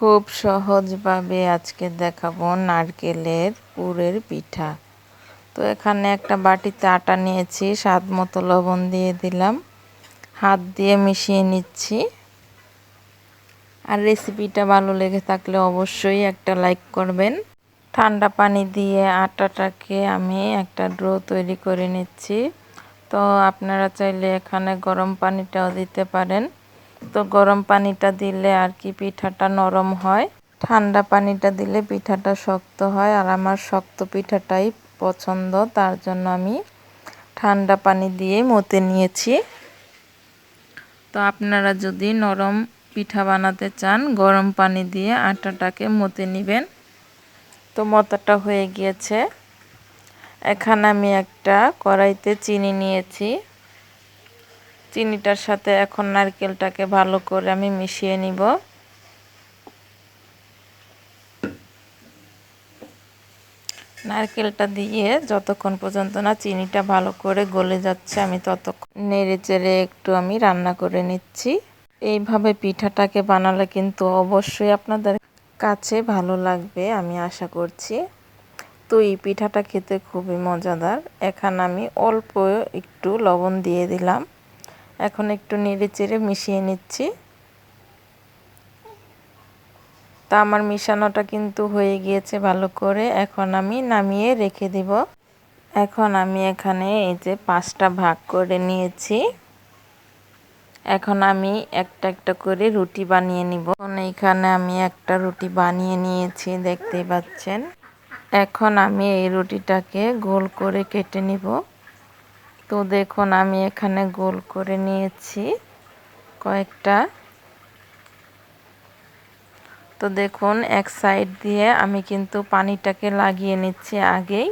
খুব সহজভাবে আজকে দেখাবো নারকেলের পুরের পিঠা। তো এখানে একটা বাটিতে আটা নিয়েছি, স্বাদ মতো লবণ দিয়ে দিলাম। হাত দিয়ে মিশিয়ে নিচ্ছি। আর রেসিপিটা ভালো লেগে থাকলে অবশ্যই একটা লাইক করবেন। ঠান্ডা পানি দিয়ে আটাটাকে আমি একটা ড্রো তৈরি করে নিচ্ছি। তো আপনারা চাইলে এখানে গরম পানিটাও দিতে পারেন। তো গরম পানিটা দিলে আর কি পিঠাটা নরম হয়। ঠান্ডা পানিটা দিলে পিঠাটা শক্ত হয় আর আমার শক্ত পিঠাটাই পছন্দ, তার জন্য আমি ঠান্ডা পানি দিয়ে মতে নিয়েছি। তো আপনারা যদি নরম পিঠা বানাতে চান, গরম পানি দিয়ে আটাটাকে মতে নেবেন। তো মতাটা হয়ে গিয়েছে। এখানে আমি একটা কড়াইতে চিনি নিয়েছি। চিনিটার সাথে এখন নারকেলটাকে ভালো করে আমি মিশিয়ে নিব। নারকেলটা দিয়ে যতক্ষণ পর্যন্ত না চিনিটা ভালো করে গলে যাচ্ছে, আমি ততক্ষণ নেড়ে চেড়ে একটু আমি রান্না করে নিচ্ছি। এইভাবে পিঠাটাকে বানালে কিন্তু অবশ্যই আপনাদের কাছে ভালো লাগবে, আমি আশা করছি। তো এই পিঠাটা খেতে খুবই মজাদার। এখানে আমি অল্প একটু লবণ দিয়ে দিলাম। এখন একটু নেড়ে চেড়ে মিশিয়ে নিচ্ছি। তা আমার মিশানোটা কিন্তু হয়ে গিয়েছে ভালো করে। এখন আমি নামিয়ে রেখে দিব। এখন আমি এখানে এই যে পাঁচটা ভাগ করে নিয়েছি। এখন আমি একটা একটা করে রুটি বানিয়ে নিব। এইখানে আমি একটা রুটি বানিয়ে নিয়েছি, দেখতেই পাচ্ছেন। এখন আমি এই রুটিটাকে গোল করে কেটে নিব। তো দেখুন, আমি এখানে গোল করে নিয়েছি কয়েকটা। তো দেখুন, এক সাইড দিয়ে আমি কিন্তু পানিটাকে লাগিয়ে নিচ্ছি আগেই।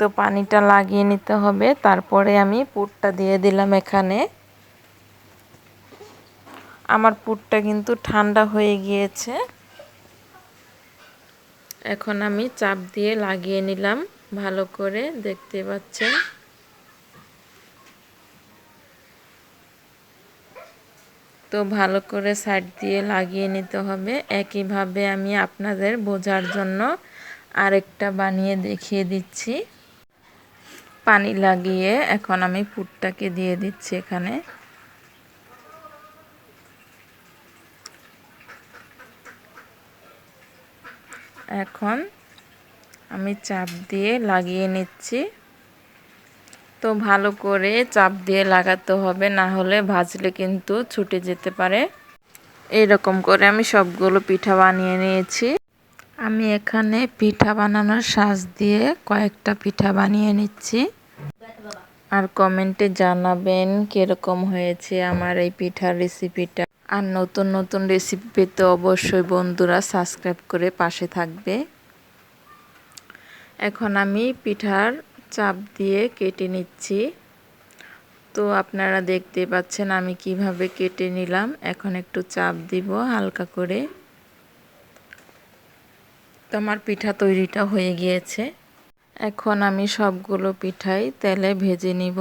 তো পানিটা লাগিয়ে নিতে হবে, তারপরে আমি পুরটা দিয়ে দিলাম এখানে। আমার পুরটা কিন্তু ঠান্ডা হয়ে গিয়েছে। এখন আমি চাপ দিয়ে লাগিয়ে নিলাম। ভালো করে দেখতে পাচ্ছেন। তো ভালো করে সাইড দিয়ে লাগিয়ে নিতে হবে। একইভাবে আমি আপনাদের বোঝার জন্য আরেকটা বানিয়ে দেখিয়ে দিচ্ছি। পানি লাগিয়ে এখন আমি পুটটাকে দিয়ে দিচ্ছি এখানে। এখন আমি চাপ দিয়ে লাগিয়ে নিচ্ছি। তো ভালো করে চাপ দিয়ে লাগাতে হবে, না হলে ভাজলে কিন্তু ছুটে যেতে পারে। এইরকম করে আমি সবগুলো পিঠা বানিয়ে নিয়েছি। আমি এখানে পিঠা বানানোর সাজ দিয়ে কয়েকটা পিঠা বানিয়ে নিচ্ছি। আর কমেন্টে জানাবেন কীরকম হয়েছে আমার এই পিঠার রেসিপিটা। আর নতুন নতুন রেসিপি পেতে অবশ্যই বন্ধুরা সাবস্ক্রাইব করে পাশে থাকবে। এখন আমি পিঠার চাপ দিয়ে কেটে নিচ্ছি। তো আপনারা দেখতে পাচ্ছেন আমি কীভাবে কেটে নিলাম। এখন একটু চাপ দিব হালকা করে। তো আমার পিঠা তৈরিটা হয়ে গিয়েছে। এখন আমি সবগুলো পিঠাই তেলে ভেজে নিব।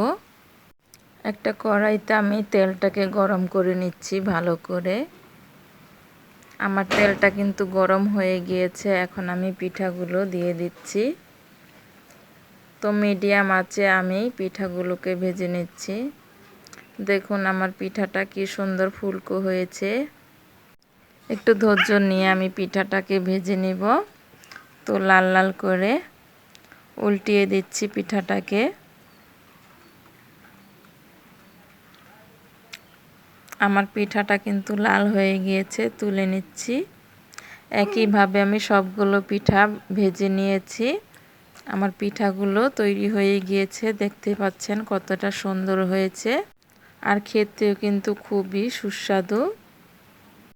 একটা কড়াইতে আমি তেলটাকে গরম করে নিচ্ছি ভালো করে। আমার তেলটা কিন্তু গরম হয়ে গিয়েছে, এখন আমি পিঠাগুলো দিয়ে দিচ্ছি। তো মিডিয়াম আছে আমি পিঠাগুলোকে ভেজে নিচ্ছি। দেখুন আমার পিঠাটা কি সুন্দর ফুলকো হয়েছে। একটু ধৈর্য নিয়ে আমি পিঠাটাকে ভেজে নিব। তো লাল লাল করে উল্টিয়ে দিচ্ছি পিঠাটাকে। আমার পিঠাটা কিন্তু লাল হয়ে গিয়েছে, তুলে নিচ্ছি। একইভাবে আমি সবগুলো পিঠা ভেজে নিয়েছি। আমার পিঠাগুলো তৈরি হয়ে গিয়েছে, দেখতে পাচ্ছেন কতটা সুন্দর হয়েছে। আর খেতেও কিন্তু খুবই সুস্বাদু।